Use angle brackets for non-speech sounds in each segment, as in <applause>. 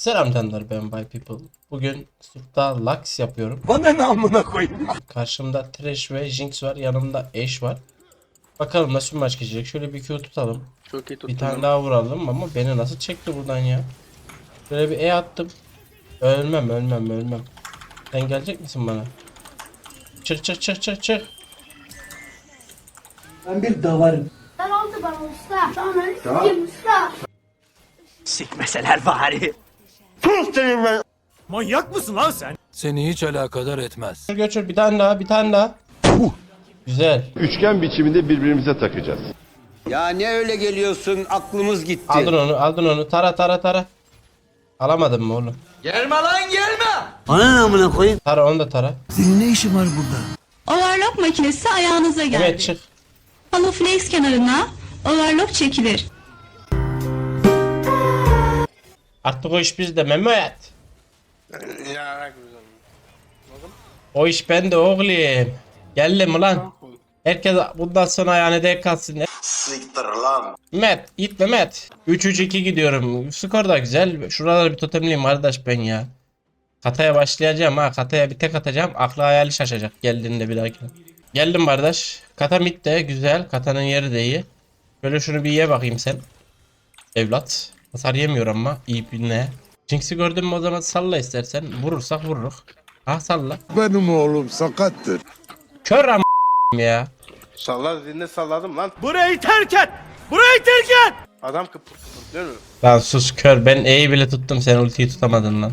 Selam canlar ben Bay People. Bugün Surt'ta Lux yapıyorum. Bana ne amına koyayım? Karşımda Thresh ve Jinx var. Yanımda Ashe var. Bakalım nasıl bir maç geçecek. Şöyle bir Q tutalım. Çok iyi tuttum. Bir tane daha vuralım ama beni nasıl çekti buradan ya? Şöyle bir E attım. Ölmem ölmem ölmem. Sen gelecek misin bana? Çık çık çık çık çık. Ben bir davarım. Sen oldu bana usta. Sonra sikeyim usta. Sikmeseler bari. Manyak mısın lan sen? Seni hiç alakadar etmez. Göçür bir tane daha bir tane daha. Güzel. üçgen biçiminde birbirimize takacağız. Ya ne öyle geliyorsun aklımız gitti. Aldın onu aldın onu. Tara tara tara. Alamadın mı oğlum? Bana ne amına koyayım? Tara onu da tara. Senin ne işin var burada? Overlock makinesi ayağınıza geldi. Evet çık. Halı flex kenarına overlock çekilir. Artık o iş bizde Mehmet. Ya güzel. O iş bende oğlum. Geldim ulan. Herkes bundan sonra yani de kalsın. Siktir lan. Mehmet git Mehmet. 3-3-2 gidiyorum. Skor da güzel. Şuraları bir totemleyeyim kardeş ben ya. Kataya başlayacağım ha. Kataya bir tek atacağım. Aklı hayali şaşacak geldiğinde bir dahaki. Geldim kardeş. Kata mid de güzel. Katanın yeri de iyi. Böyle şunu bir ye bakayım sen. Evlat. Hasar yemiyor ama. iyi bir ne. Jinx'i gördün mü o zaman salla istersen. Vurursak vururuk. Ha salla. Benim oğlum sakattır. Kör am ya. Salla dediğinde salladım lan. Burayı terk et! Burayı terk et! Adam kıpır kıpır değil mi? Lan sus kör. Ben E'yi bile tuttum. Sen ultiyi tutamadın lan.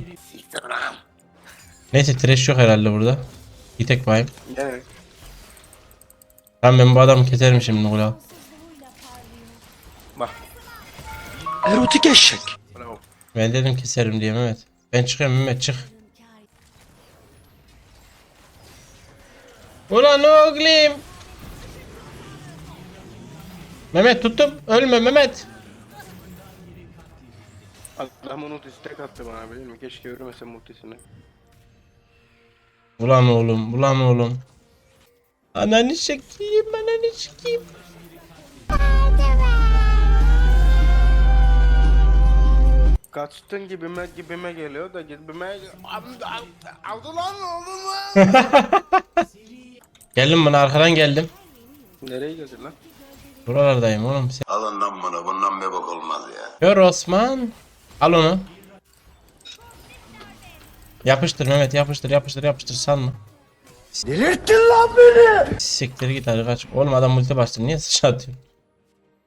Neyse trash yok herhalde burada. Bir tek bayım. Yani. Tamam ben bu adamı keserim şimdi Kulağı. Erotik eşek. Ben dedim keserim diye Mehmet. Ben çıkıyorum Mehmet çık. Ulan oğlum. Mehmet tuttum. Ölme Mehmet. Adamın ultisi tek attı bana biliyor musun? Keşke yürümesem ultisini. Ulan oğlum. Ulan oğlum. Ananı çekeyim. Ananı çekeyim. Kaçtın gibime gibime geliyor da gibime aldı lan oğlum <laughs> Geldim bana arkadan geldim. Nereye geldin lan? Buralardayım oğlum. Sen... Alın lan bunu. Bundan bir bak olmaz ya. Gör Osman. Al onu. Yapıştır Mehmet yapıştır yapıştır yapıştır sanma. Delirttin lan beni. Siktir git hadi kaç. Oğlum adam multi bastı niye sıçra atıyor?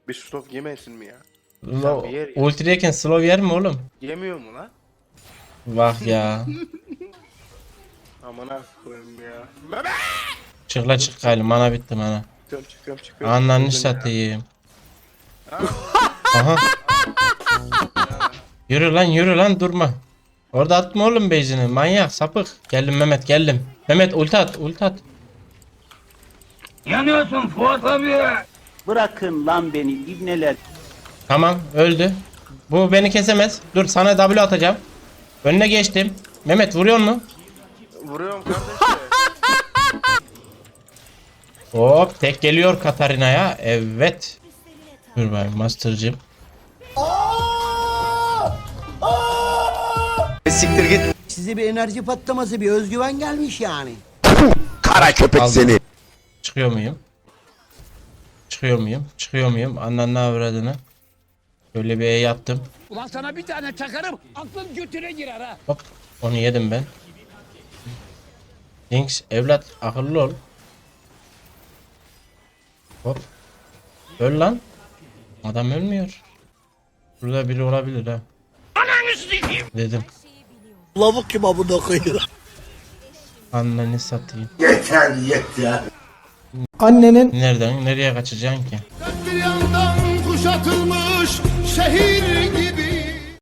Bir stop yemesin mi ya? Lo- bir yer ya. Slow yer mi oğlum? Yemiyor mu lan? Bak ya. <laughs> Aman ha koyayım ya. çık la çık gayrı mana bitti mana. Çıkıyorum çıkıyorum çıkıyorum. Ya. satayım. Aha. Yürü lan yürü lan durma. Orada atma oğlum beyzini manyak sapık. Geldim Mehmet geldim. Mehmet ulti at ulti at. Bırakın lan beni ibneler. Tamam öldü. Bu beni kesemez. Dur sana W atacağım. Önüne geçtim. Mehmet vuruyor mu? Vuruyorum kardeşim. <laughs> Hop tek geliyor Katarina'ya. Evet. Dur bakayım Master'cım. Siktir git. Size bir enerji patlaması, bir özgüven gelmiş yani. Kara köpek Aldım. seni. Çıkıyor muyum? Çıkıyor muyum? Çıkıyor muyum? Ananı avradını. Böyle bir E yaptım. Ulan sana bir tane çakarım, aklın götüne girer ha. Hop. Onu yedim ben. Jinx evlat akıllı ol. Hop. Öl lan. Adam ölmüyor. Burada biri olabilir ha. Dedim. Lavuk kim amına koyayım? Ananı satayım. Yeter yeter. Annenin Nereden nereye kaçacaksın ki? Kuşatılmış şehir gibi